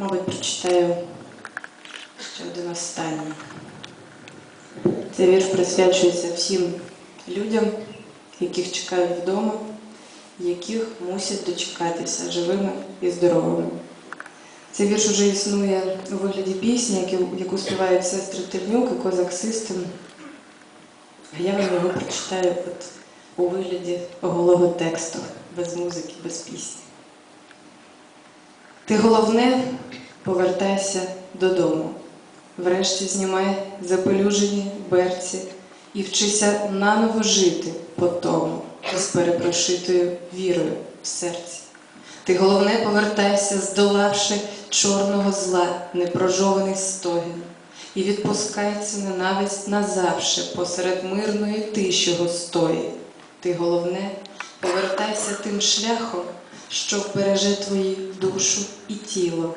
Мабуть, прочитаю ще один останній. Цей вірш присвячується всім людям, яких чекають вдома, яких мусять дочекатися живими і здоровими. Цей вірш уже існує у вигляді пісні, яку, співають сестри Тернюк і Козак Систем. А я вам його прочитаю от у вигляді голого тексту, без музики, без пісні. Ти головне повертайся додому. Врешті знімай запелюжені берці і вчися наново жити по тому з перепрошитою вірою в серці. Ти головне повертайся, здолавши чорного зла, непрожований стогін, і відпускайся ненависть назавше посеред мирної тиші гостої. Ти головне повертайся тим шляхом, що вбереже твої душу і тіло.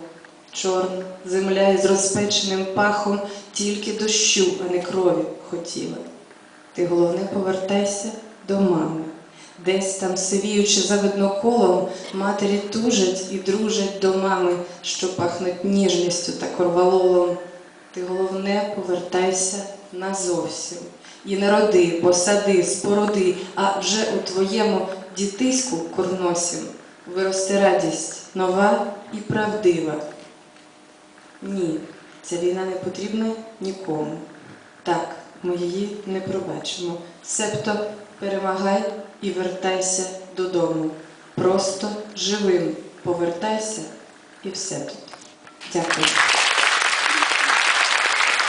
Чорна земля із розпеченим пахом тільки дощу, а не крові хотіла. Ти головне повертайся до мами. Десь там, сивіючи за видноколом, матері тужать і дружать до мами, що пахнуть ніжністю та корвалолом. Ти головне повертайся назовсім. І народи, посади, споруди, а вже у твоєму дітиську курносім виросте радість нова і правдива. Ні, ця війна не потрібна нікому. Так, ми її не пробачимо. Себто перемагай і вертайся додому. Просто живим повертайся і все тут. Дякую.